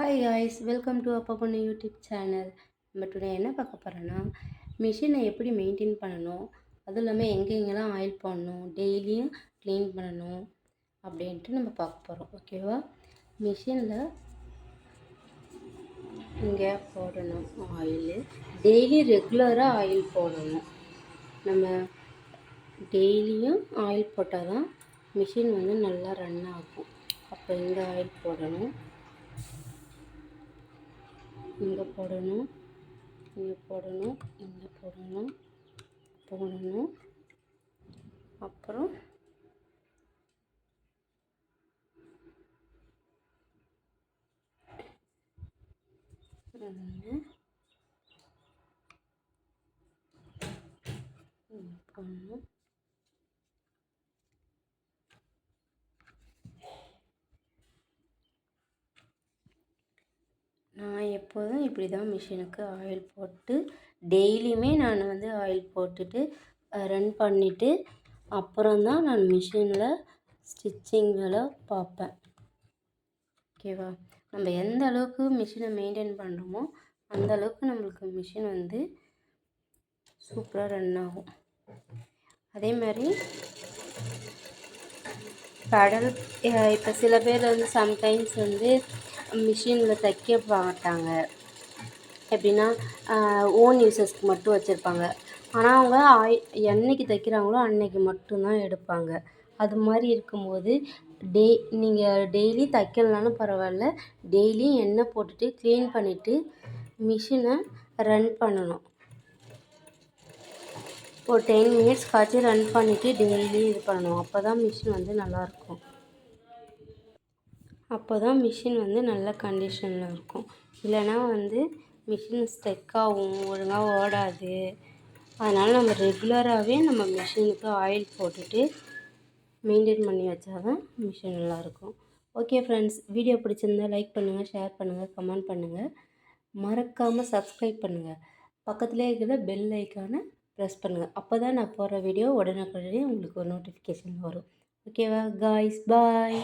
Hi guys welcome to அப்பா பொண்ணு YouTube channel நம்ம டுடே என்ன பார்க்க போகிறோன்னா மிஷினை எப்படி மெயின்டைன் பண்ணணும் அதுவும் இல்லாமல் எங்கெங்கெல்லாம் ஆயில் போடணும் டெய்லியும் க்ளீன் பண்ணணும் அப்படின்ட்டு நம்ம பார்க்க போகிறோம் ஓகேவா மிஷினில் இங்கே போடணும் ஆயிலு டெய்லி ரெகுலராக ஆயில் போடணும். நம்ம டெய்லியும் ஆயில் போட்டால் தான் மிஷின் வந்து நல்லா ரன் ஆகும். அப்போ இந்த ஆயில் போடணும். இங்கே போடணும். இங்கே போடணும். இங்கே போடணும். போடணும். அப்புறம் ஒன்று போடணும். நான் எப்போதும் இப்படி தான் மிஷினுக்கு ஆயில் போட்டு டெய்லியுமே நான் வந்து ஆயில் போட்டுட்டு ரன் பண்ணிவிட்டு அப்புறம் தான் நான் மிஷினில் ஸ்டிச்சிங் வேலை பார்ப்பேன் ஓகேவா நம்ம எந்த அளவுக்கு மிஷினை மெயின்டைன் பண்ணுறோமோ அந்த அளவுக்கு நம்மளுக்கு மிஷின் வந்து சூப்பராக ரன் ஆகும். அதே மாதிரி கடல் இப்போ சில பேர் வந்து சம்டைம்ஸ் வந்து மிஷினில் தைக்க மாட்டாங்க. எப்படின்னா ஓன் யூசஸ்க்கு மட்டும் வச்சுருப்பாங்க. ஆனால் அவங்க ஆய் என்னைக்கு தைக்கிறாங்களோ அன்னைக்கு மட்டும்தான் எடுப்பாங்க. அது மாதிரி இருக்கும்போது டே நீங்கள் டெய்லி தைக்கலனாலும் பரவாயில்ல. டெய்லியும் எண்ணெய் போட்டுட்டு க்ளீன் பண்ணிவிட்டு மிஷினை ரன் பண்ணணும். ஒரு டென் மினிட்ஸ் காய்ச்சி ரன் பண்ணிவிட்டு டெய்லி இது பண்ணணும். அப்போ தான் மிஷின் வந்து நல்லாயிருக்கும் அப்போ தான் மிஷின் வந்து நல்ல கண்டிஷனில் இருக்கும். இல்லைனா வந்து மிஷின் ஸ்டெக் ஆகும் ஒழுங்காக ஓடாது. அதனால் நம்ம ரெகுலராகவே நம்ம மிஷினுக்கு ஆயில் போட்டுட்டு மெயின்டைன் பண்ணி வச்சா தான் மிஷின் நல்லாயிருக்கும் ஓகே ஃப்ரெண்ட்ஸ் வீடியோ பிடிச்சிருந்தா லைக் பண்ணுங்கள் ஷேர் பண்ணுங்கள் கமெண்ட் பண்ணுங்கள் மறக்காமல் சப்ஸ்கிரைப் பண்ணுங்கள் பக்கத்துலேயே இருக்கிற பெல் ஐக்கானை ப்ரெஸ் பண்ணுங்கள் அப்போ தான் நான் போகிற வீடியோ உடனுக்குடனே உங்களுக்கு ஒரு நோட்டிஃபிகேஷன் வரும். ஓகேவா காய்ஸ் பாய்